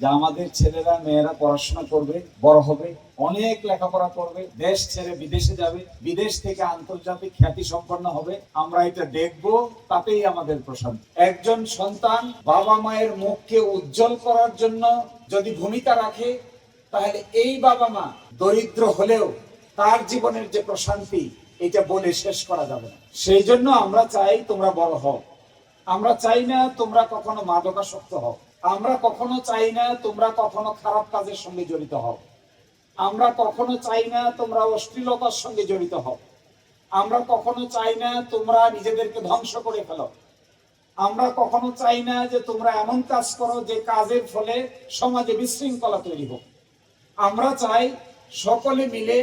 যে আমাদের ছেলেরা, মেয়েরা পড়াশোনা করবে, বড় হবে, অনেক লেখাপড়া করবে, দেশ ছেড়ে বিদেশে যাবে, বিদেশ থেকে আন্তর্জাতিক খ্যাতি সম্পন্ন হবে, আমরা এটা দেখব, তাতেই আমাদের প্রশান্তি একজন সন্তান বাবা মায়ের মুখকে উজ্জ্বল করার জন্য যদি ভূমিকা রাখে, তাহলে এই বাবা মা দরিদ্র হলেও তার জীবনের যে প্রশান্তি, এটা বলে শেষ করা যাবে না। সেই জন্য আমরা চাই তোমরা বড় হও। আমরা চাই না তোমরা কখনো মাদকাসক্ত হও। আমরা কখনো চাই না তোমরা কখনো খারাপ কাজের সঙ্গে জড়িত হও। আমরা কখনো চাই না তোমরা অশ্লীলতার সঙ্গে জড়িত হও। আমরা কখনো চাই না তোমরা নিজেদেরকে ধ্বংস করে ফেলো। আমরা কখনো চাই না যে তোমরা এমন কাজ করো যে কাজের ফলে সমাজে বিশৃঙ্খলা তৈরি হোক। আমরা চাই সকলে মিলে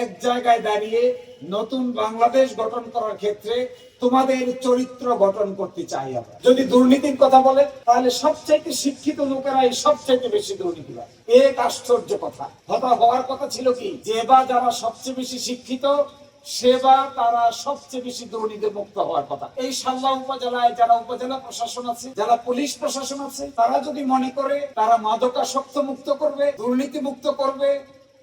এক জায়গায় দাঁড়িয়ে নতুন বাংলাদেশ গঠন করার ক্ষেত্রে তোমাদের চরিত্র গঠন করতে চাই আমরা। যদি দুর্নীতির কথা বলে, তাহলে সবচাইতে শিক্ষিত লোকেরাই সবচাইতে বেশি দুর্নীতিবাদ এক আশ্চর্য কথা। হতা হওয়ার কথা ছিল কি? যে বা যারা সবচেয়ে বেশি শিক্ষিত সেবা তারা সবচেয়ে বেশি দুর্নীতি মুক্ত হওয়ার কথা। এই সাল্লা উপজেলায় যারা উপজেলা প্রশাসন আছে, যারা পুলিশ প্রশাসন আছে, তারা যদি মনে করে তারা মাদকাসক্ত মুক্ত করবে, দুর্নীতি মুক্ত করবে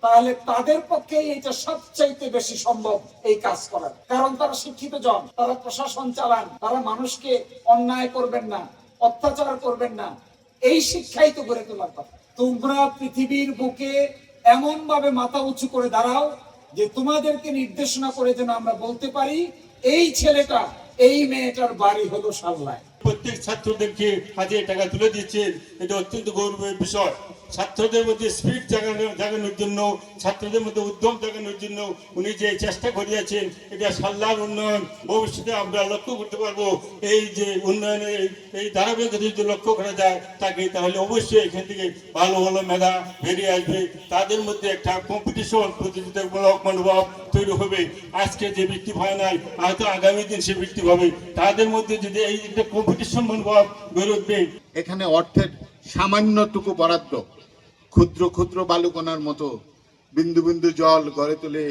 তাহলে তাদের পক্ষে এটা সবচাইতে বেশি সম্ভব এই কাজ করার। কারণ তারা শিক্ষিত জন, তারা প্রশাসন চালান, তারা মানুষকে অন্যায় করবেন না, অত্যাচার করবেন না। এই শিক্ষাই তো গড়ে তোলার কথা। তোমরা পৃথিবীর বুকে এমন ভাবে মাথা উঁচু করে দাঁড়াও যে তোমাদেরকে নির্দেশনা করে যেন আমরা বলতে পারি, এই ছেলেটা, এই মেয়েটার বাড়ি হলো সাল্লায় প্রত্যেক ছাত্রদেরকে হাজার টাকা তুলে দিচ্ছেন এটা অত্যন্ত গৌরবের বিষয়। ছাত্রদের মধ্যে স্পিড জাগানো জাগানোর জন্য, ছাত্রদের মধ্যে উদ্যম জাগানোর জন্য উনি যে চেষ্টা করিয়াছেন, এটা সাল্লার উন্নয়ন। ভবিষ্যতে আমরা লক্ষ্য করতে পারব, এই যে উন্নয়নের এই- ধারাবাহিকতা যদি লক্ষ্য করা যায়, তাকে তাহলে অবশ্যই এখান থেকে ভালো ভালো মেধা বেরিয়ে আসবে। তাদের মধ্যে একটা কম্পিটিশন প্রতিযোগিতামূলক মনোভাব তৈরি হবে। আজকে যে বৃত্তি ফাইনাল হয়তো আগামী দিন সে বৃত্তি হবে। তাদের মধ্যে যদি এই একটা কম্পিটিশন মনোভাব উঠবে এখানে অর্থের সামান্যটুকু বরাদ্দ। ক্ষুদ্র ক্ষুদ্র বালুকণার মতো বিন্দু বিন্দু জল গড়ে তুলে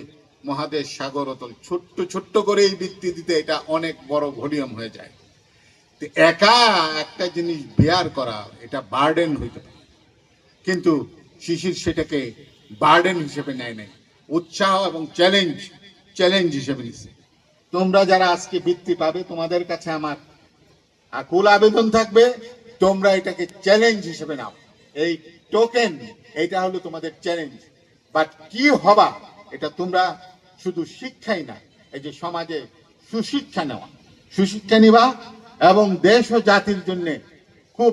মহাদেশ সাগর অতল। ছোট্ট ছোট্ট করে এই বৃত্তি দিতে এটা অনেক বড় ভলিউম হয়ে যায়। তো একা একটা জিনিস বেয়ার করা, এটা বার্ডেন হইতে পারে। কিন্তু শিশির সেটাকে বার্ডেন হিসেবে নেয় নাই। উৎসাহ এবং চ্যালেঞ্জ চ্যালেঞ্জ হিসেবে নিচ্ছে তোমরা যারা আজকে বৃত্তি পাবে, তোমাদের কাছে আমার আকুল আবেদন থাকবে। তোমরা এটাকে চ্যালেঞ্জ হিসেবে নাও। এই টোকেন এটা হলো তোমাদের চ্যালেঞ্জ বাট কি হবা, এটা তোমরা শুধু শিক্ষাই না, এই যে সমাজে সুশিক্ষা নেওয়া। সুশিক্ষা নিবা এবং দেশ ও জাতির জন্য খুব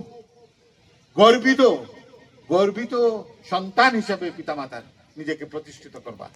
গর্বিত গর্বিত সন্তান হিসেবে পিতামাতার নিজেকে প্রতিষ্ঠিত করবা।